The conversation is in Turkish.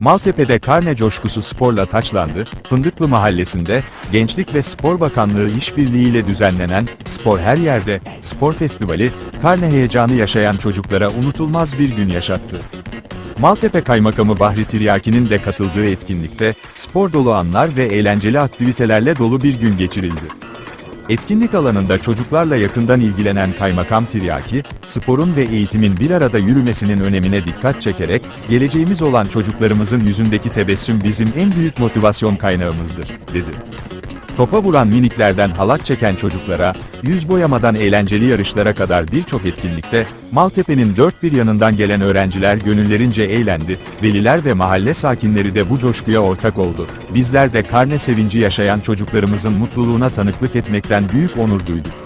Maltepe'de karne coşkusu sporla taçlandı, Fındıklı Mahallesi'nde, Gençlik ve Spor Bakanlığı işbirliğiyle düzenlenen Spor Her Yerde Spor Festivali, karne heyecanı yaşayan çocuklara unutulmaz bir gün yaşattı. Maltepe Kaymakamı Bahri Tiryaki'nin de katıldığı etkinlikte, spor dolu anlar ve eğlenceli aktivitelerle dolu bir gün geçirildi. Etkinlik alanında çocuklarla yakından ilgilenen Kaymakam Tiryaki, sporun ve eğitimin bir arada yürümesinin önemine dikkat çekerek, geleceğimiz olan çocuklarımızın yüzündeki tebessüm bizim en büyük motivasyon kaynağımızdır, dedi. Topa vuran miniklerden halat çeken çocuklara, yüz boyamadan eğlenceli yarışlara kadar birçok etkinlikte, Maltepe'nin dört bir yanından gelen öğrenciler gönüllerince eğlendi, veliler ve mahalle sakinleri de bu coşkuya ortak oldu. Bizler de karne sevinci yaşayan çocuklarımızın mutluluğuna tanıklık etmekten büyük onur duyduk.